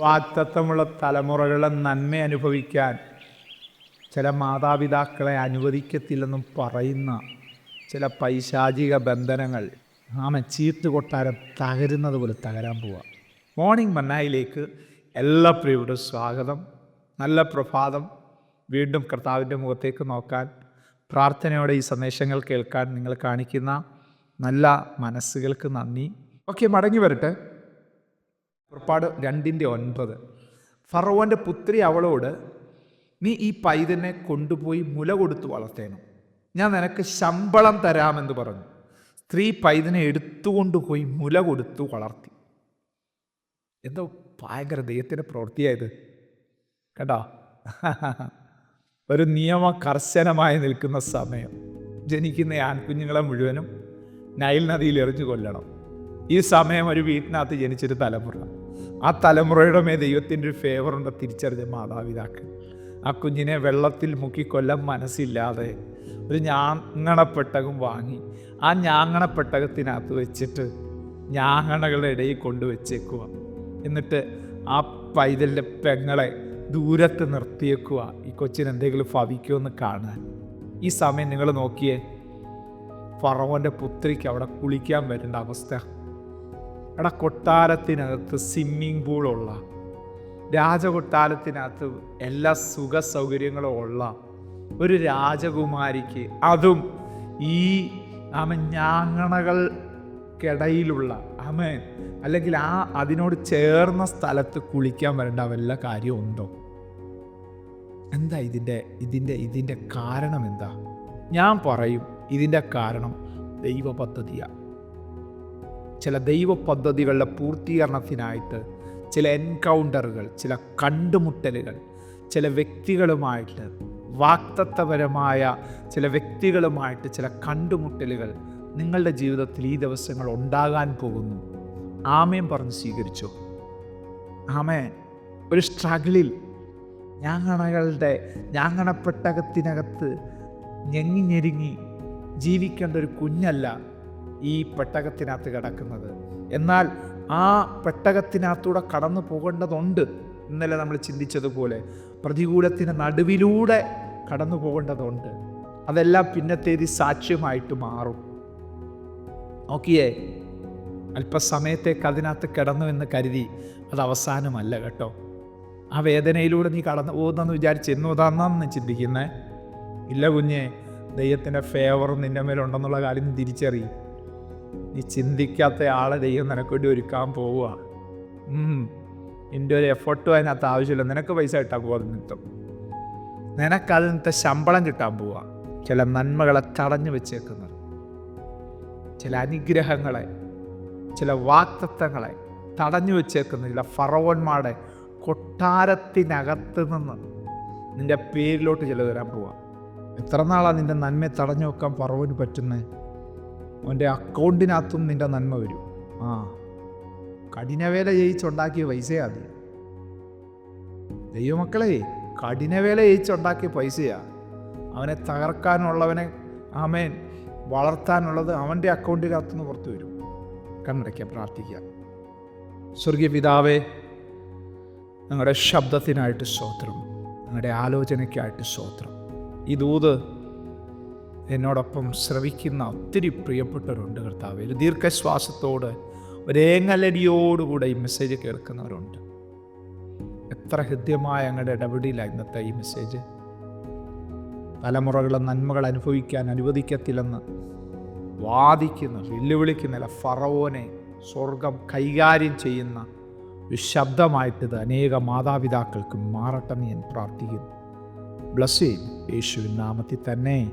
വാക്തത്വമുള്ള തലമുറകളെ നന്മ അനുഭവിക്കാൻ ചില മാതാപിതാക്കളെ അനുവദിക്കത്തില്ലെന്നും പറയുന്ന ചില പൈശാചിക ബന്ധനങ്ങൾ ആമ ചീട്ട് കൊട്ടാരം തകരുന്നത് പോലെ തകരാൻ പോവുക മോർണിംഗ് മന്നായിലേക്ക് എല്ലാ പ്രിയരുടെ സ്വാഗതം. നല്ല പ്രഭാതം. വീണ്ടും കർത്താവിന്റെ മുഖത്തേക്ക് നോക്കാൻ പ്രാർത്ഥനയോടെ ഈ സന്ദേശങ്ങൾ കേൾക്കാൻ നിങ്ങൾ കാണിക്കുന്ന നല്ല മനസ്സുകൾക്ക് നന്ദി. ഓക്കെ മടങ്ങി വരട്ടെ. പുറപ്പാട് രണ്ടിന്റെ ഒൻപത്. ഫറോവന്റെ പുത്രി അവളോട് നീ ഈ പൈതനെ കൊണ്ടുപോയി മുല കൊടുത്തു വളർത്തേണം ഞാൻ നിനക്ക് ശമ്പളം തരാമെന്ന് പറഞ്ഞു. സ്ത്രീ പൈതനെ എടുത്തുകൊണ്ടുപോയി മുല കൊടുത്തു വളർത്തി. എന്തോ ഭയങ്കര ദൈവത്തിന്റെ പ്രവൃത്തിയായത്. കേട്ടോ ഒരു നിയമ കർശനമായി നിൽക്കുന്ന സമയം. ജനിക്കുന്ന ആൺകുഞ്ഞുങ്ങളെ മുഴുവനും നൈൽ നദിയിൽ എറിഞ്ഞു കൊല്ലണം. ഈ സമയം ഒരു വീട്ടിനകത്ത് ജനിച്ചൊരു തലമുറ. ആ തലമുറയുടെ മേ ദൈവത്തിന്റെ ഒരു ഫേവർ ഉണ്ട്? തിരിച്ചറിഞ്ഞ മാതാപിതാക്കൾ. ആ കുഞ്ഞിനെ വെള്ളത്തിൽ മുക്കിക്കൊല്ലം മനസ്സില്ലാതെ ഒരു ഞാങ്ങണപ്പെട്ടകം വാങ്ങി. ആ ഞാങ്ങണപ്പെട്ടകത്തിനകത്ത് വെച്ചിട്ട് ഞാങ്ങണകളുടെ ഇടയിൽ കൊണ്ടുവച്ചേക്കുക എന്നിട്ട് ആ പൈതലിന്റെ പെങ്ങളെ ദൂരത്ത് നിർത്തിയേക്കുക ഈ കൊച്ചിന് എന്തെങ്കിലും ഭവിക്കുമെന്ന് കാണാൻ. ഈ സമയം നിങ്ങൾ നോക്കിയേ ഫറവന്റെ പുത്രിക്ക് അവിടെ കുളിക്കാൻ വരേണ്ട അവസ്ഥ. എടാ കൊട്ടാരത്തിനകത്ത് സ്വിമ്മിങ് പൂളുള്ള രാജകൊട്ടാരത്തിനകത്ത് എല്ലാ സുഖ സൗകര്യങ്ങളും ഉള്ള ഒരു രാജകുമാരിക്ക് അതും ഈ ആമ ഞാങ്ങണകൾക്കിടയിലുള്ള ആമൻ അല്ലെങ്കിൽ ആ അതിനോട് ചേർന്ന സ്ഥലത്ത് കുളിക്കാൻ വരേണ്ട വല്ല കാര്യമുണ്ടോ? എന്താ ഇതിന്റെ ഇതിന്റെ ഇതിന്റെ കാരണം എന്താ? ഞാൻ പറയും ഇതിന്റെ കാരണം ദൈവ പദ്ധതിയാണ് ചില ദൈവ പദ്ധതികളുടെ പൂർത്തീകരണത്തിനായിട്ട് ചില എൻകൗണ്ടറുകൾ ചില കണ്ടുമുട്ടലുകൾ ചില വ്യക്തികളുമായിട്ട് വാക്തത്വപരമായ ചില വ്യക്തികളുമായിട്ട് ചില കണ്ടുമുട്ടലുകൾ നിങ്ങളുടെ ജീവിതത്തിൽ ഈ ദിവസങ്ങൾ ഉണ്ടാകാൻ പോകുന്നു. ആമയും പറഞ്ഞ് സ്വീകരിച്ചു? ആമേ ഒരു സ്ട്രഗിളിൽ ഞാങ്ങണകളുടെ ഞാങ്ങണപ്പെട്ടകത്തിനകത്ത് ഞെങ്ങി ഞെരുങ്ങി ജീവിക്കേണ്ട ഒരു കുഞ്ഞല്ല ഈ പെട്ടകത്തിനകത്ത് കിടക്കുന്നത്. എന്നാൽ ആ പെട്ടകത്തിനകത്തൂടെ കടന്നു പോകേണ്ടതുണ്ട് ഇന്നലെ നമ്മൾ ചിന്തിച്ചതുപോലെ. പ്രതികൂലത്തിന് നടുവിലൂടെ കടന്നു പോകേണ്ടതുണ്ട്. അതെല്ലാം പിന്നത്തേത് സാക്ഷ്യമായിട്ട് മാറും. നോക്കിയേ അല്പസമയത്തേക്ക് അതിനകത്ത് കിടന്നു എന്ന് കരുതി അത് അവസാനമല്ല കേട്ടോ. ആ വേദനയിലൂടെ നീ കടന്നു പോകുന്നെന്ന് വിചാരിച്ച് എന്നു തന്നെന്ന് ചിന്തിക്കുന്നേ? ഇല്ല കുഞ്ഞേ ദൈവത്തിന്റെ ഫേവർ നിന്റെ മേലുണ്ടെന്നുള്ള കാര്യം തിരിച്ചറിയും. നീ ചിന്തിക്കാത്ത ആളെ ദൈവം നിനക്ക് വേണ്ടി ഒരുക്കാൻ പോവുക. എന്റെ ഒരു എഫർട്ടും അതിനകത്ത് ആവശ്യമില്ല. നിനക്ക് പൈസ കിട്ടാൻ പോകാതെ നിമിത്തം നിനക്കതിനത്തെ ശമ്പളം കിട്ടാൻ പോവുക. ചില നന്മകളെ തടഞ്ഞു വെച്ചേക്കുന്നത്. ചില അനുഗ്രഹങ്ങളെ ചില വാക്തത്വങ്ങളെ തടഞ്ഞു വെച്ചേക്കുന്ന ചില ഫറവന്മാരുടെ കൊട്ടാരത്തിനകത്ത് നിന്ന് നിന്റെ പേരിലോട്ട് ചില വരാൻ പോവാം എത്ര നാളാണ് നിന്റെ നന്മയെ തടഞ്ഞു വെക്കാൻ ഫറവന് പറ്റുന്നത് അവന്റെ അക്കൗണ്ടിനകത്തും നിന്റെ നന്മ വരും. ആ കഠിനവേല ജയിച്ചുണ്ടാക്കിയ പൈസയാ അത് ദൈവമക്കളെ കഠിനവേല ജയിച്ചുണ്ടാക്കിയ പൈസയാ. അവനെ തകർക്കാനുള്ളവനെ ആമേൻ വളർത്താനുള്ളത് അവന്റെ അക്കൗണ്ടിനകത്തുനിന്ന് പുറത്തു വരും. കണ്ണടയ്ക്കുക പ്രാർത്ഥിക്കുക. സ്വർഗീയ പിതാവേ ഞങ്ങളുടെ ശബ്ദത്തിനായിട്ട് സ്തോത്രം. ഞങ്ങളുടെ ആലോചനയ്ക്കായിട്ട് സ്തോത്രം. ഈ ദൂത് എന്നോടൊപ്പം ശ്രവിക്കുന്ന ഒത്തിരി പ്രിയപ്പെട്ടവരുണ്ട് കർത്താവ്. ഒരു ദീർഘശ്വാസത്തോട് ഒരേങ്ങലടിയോടുകൂടെ ഈ മെസ്സേജ് കേൾക്കുന്നവരുണ്ട്. എത്ര ഹൃദ്യമായ അങ്ങയുടെ ഇടപെടലാണ് ഇന്നത്തെ ഈ മെസ്സേജ് തലമുറകളെ നന്മകൾ അനുഭവിക്കാൻ അനുവദിക്കത്തില്ലെന്ന് വാദിക്കുന്ന വെല്ലുവിളിക്കുന്ന ഫറവോനെ സ്വർഗം കൈകാര്യം ചെയ്യുന്ന ഒരു ശബ്ദമായിട്ടിത് അനേക മാതാപിതാക്കൾക്കും മാറട്ടെ എന്ന് ഞാൻ പ്രാർത്ഥിക്കുന്നു. ബ്ലസ് ചെയ്യും യേശുവിൻ നാമത്തിൽ തന്നെ.